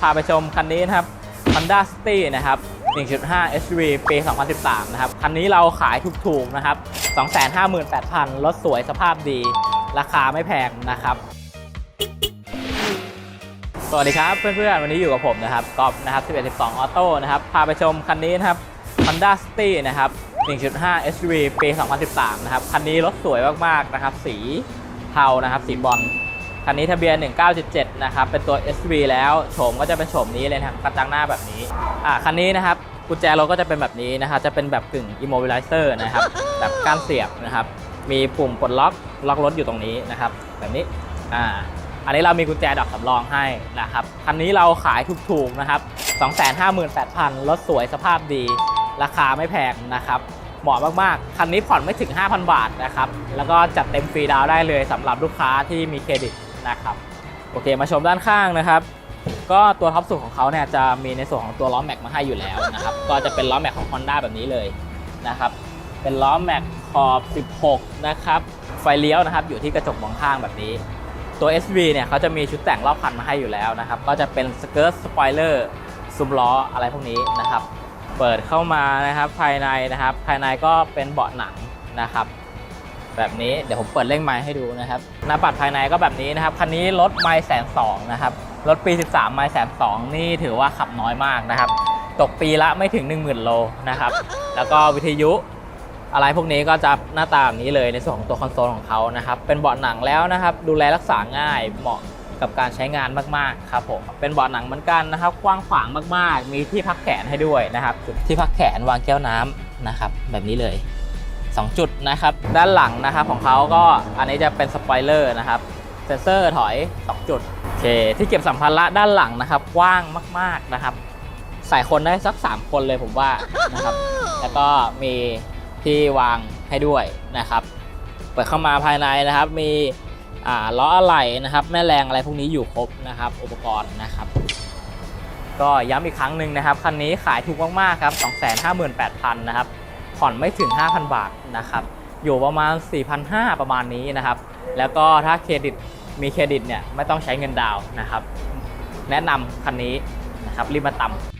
พาไปชมคันนี้นะครับ Honda City นะครับ 1.5 SUV ปี 2013 นะครับ คันนี้เราขายถูกๆนะครับ 258,000 รถสวยสภาพดี ราคาไม่แพงนะครับ สวัสดีครับเพื่อนๆ วันนี้อยู่กับผมนะครับกอบนะครับ 1112 ออโต้นะครับ พาไปชมคันนี้นะครับ Honda City นะครับ 1.5 SUV ปี 2013 นะครับ คันนี้รถสวยมากๆ นะครับ สีเทานะครับ สีบอล คันนี้ทะเบียน 1977 นะครับ เป็นตัว SUV แล้วโฉมก็จะเป็นโฉมนี้เลยนะครับกระจังหน้าแบบนี้ อ่าคันนี้นะครับกุญแจรถก็จะเป็นแบบนี้นะครับจะเป็นแบบกึ่ง immobilizer นะครับ แบบก้านเสียบนะครับ มีปุ่มปลดล็อกล็อกรถอยู่ตรงนี้นะครับ แบบนี้ อ่า อันนี้เรามีกุญแจดอกสำรองให้นะครับ คันนี้เราขายถูกๆนะครับ 258,000 รถสวยสภาพดี ราคาไม่แพงนะครับเหมาะมากๆ คันนี้ผ่อนไม่ถึง 5,000 บาทนะครับ แล้วก็จัดเต็มฟรีดาวได้เลยสำหรับลูกค้าที่มีเครดิต นะครับโอเคมาชมด้านข้างนะครับ ก็ตัวท็อปสุดของเขาเนี่ยจะมีในส่วนของตัวล้อแม็กมาให้อยู่แล้วนะครับ ก็จะเป็นล้อแม็กของ Honda แบบนี้เลยนะครับ เป็นล้อแม็กขอบ 16 นะครับ ไฟเลี้ยวนะครับ อยู่ที่กระจกมองข้างแบบนี้ ตัว SV เนี่ยเขาจะมีชุดแต่งรอบคันมาให้อยู่แล้วนะครับ ก็จะเป็นสเกิร์ตสปอยเลอร์ซุ้มล้ออะไรพวกนี้นะครับ เปิดเข้ามานะครับภายในนะครับ ภายในก็เป็นเบาะหนังนะครับ แบบนี้เดี๋ยวผมเปิดเร่งไม้ให้ดูนะครับหน้าปัดภายในก็แบบนี้นะครับคันนี้รถไมล์แสนสองนะครับรถปี 13 ไมล์แสนสองนี่ถือว่าขับน้อยมากนะครับ ตกปีละไม่ถึง 10,000 โลนะครับ แล้วก็วิทยุอะไรพวกนี้ก็จะหน้าตาแบบนี้เลยในส่วนของตัวคอนโซลของเขานะครับ เป็นเบาะหนังแล้วนะครับ ดูแลรักษาง่ายเหมาะกับการใช้งานมากๆครับผมเป็นเบาะหนังเหมือนกันนะครับ กว้างขวางมากๆ มีที่พักแขนให้ด้วยนะครับ ที่พักแขนวางแก้วน้ำนะครับ แบบนี้เลย 2 จุดนะครับ ด้านหลังนะครับของเขาก็อันนี้จะเป็นสปอยเลอร์นะครับ เซนเซอร์ถอย 2 จุดโอเคที่เก็บสัมภาระด้านหลังนะครับกว้างมากๆนะครับ ใส่คนได้สัก 3 คนเลยผมว่านะครับ แล้วก็มีที่วางให้ด้วยนะครับเปิดเข้ามาภายในนะครับ มีอ่าล้ออะไหล่นะครับ แม่แรงอะไรพวกนี้อยู่ครบนะครับ อุปกรณ์นะครับ ก็ย้ำอีกครั้งหนึ่งนะครับ คันนี้ขายถูกมากๆครับ 258,000 นะครับ ผ่อนไม่ถึง 5,000 บาทนะครับอยู่ประมาณ 4,500 ประมาณนี้นะครับ แล้วก็ถ้าเครดิตมีเครดิตเนี่ยไม่ต้องใช้เงินดาวนะครับ แนะนำคันนี้นะครับรีบมาตำ